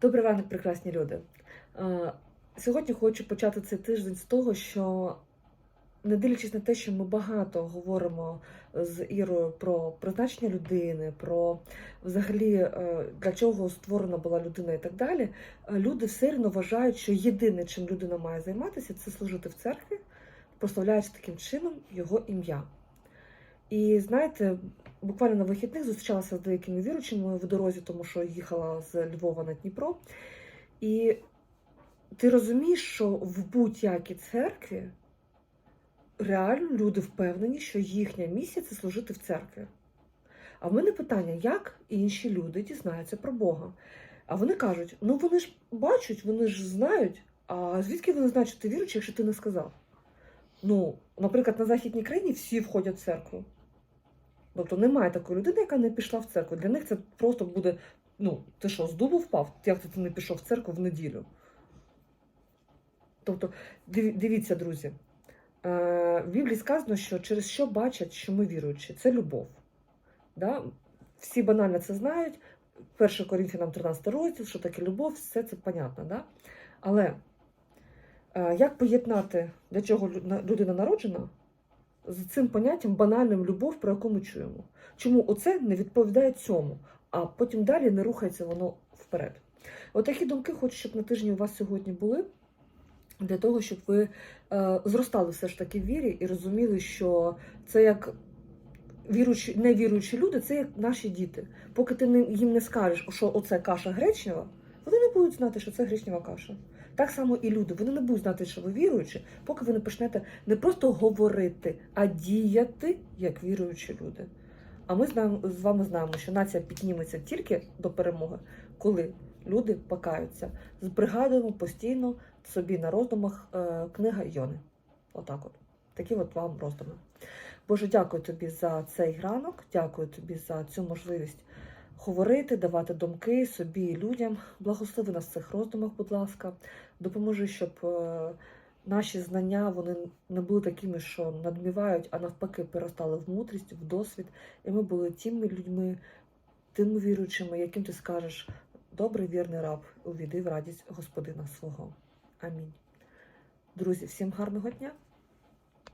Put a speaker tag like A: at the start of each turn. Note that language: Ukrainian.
A: Добрий ранок, прекрасні люди. Е, Сьогодні хочу почати цей тиждень з того, що не дивлячись на те, що ми багато говоримо з Ірою про призначення людини, про взагалі е, для чого створена була людина і так далі, е, люди все одно вважають, що єдине, чим людина має займатися, це служити в церкві, прославляючи таким чином його ім'я. І знаєте, буквально на вихідних зустрічалася з деякими віруючими в дорозі, тому що їхала з Львова на Дніпро. І ти розумієш, що в будь-якій церкві реально люди впевнені, що їхня місія це служити в церкві. А в мене питання, як інші люди дізнаються про Бога? А вони кажуть: ну вони ж бачать, вони ж знають. А звідки вони знають, що ти віруючий, якщо ти не сказав? Ну, наприклад, на Західній країні всі входять в церкву. Тобто немає такої людини, яка не пішла в церкву. Для них це просто буде: ну, ти що, з дубу впав? Як ти не пішов в церкву в неділю? Тобто, дивіться, друзі, е, в Біблії сказано, що через що бачать, що ми віруючі, це любов. Да? Всі банально це знають. 1 Корінфянам 13 розділ, що таке любов, все це понятно. Да? Але е, як поєднати, для чого людина народжена, з цим поняттям банальним любов, про яку ми чуємо? Чому оце не відповідає цьому, а потім далі не рухається воно вперед? Отакі думки хочу, щоб на тижні у вас сьогодні були для того, щоб ви е, зростали все ж таки в вірі і розуміли, що це як віруючі, невіруючі люди, це як наші діти. Поки ти їм не скажеш, що оце каша гречнева, вони не будуть знати, що це гречнева каша. Так само і люди, вони не будуть знати, що ви віруючі, поки ви не почнете не просто говорити, а діяти як віруючі люди. А ми з вами знаємо, що нація підніметься тільки до перемоги, коли люди покаються. Збригадуємо постійно собі на роздумах е, книга Йони. Отак от. Такі от вам роздуми. Боже, дякую тобі за цей ранок, дякую тобі за цю можливість говорити, давати думки собі і людям. Благослови нас в цих роздумах, будь ласка. Допоможи, щоб е, наші знання вони не були такими, що надмівають, а навпаки, перестали в мудрість, в досвід. І ми були тими людьми, тими віруючими, яким ти скажеш, добрий вірний раб, увійди в радість Господина свого. Амінь. Друзі, всім гарного дня!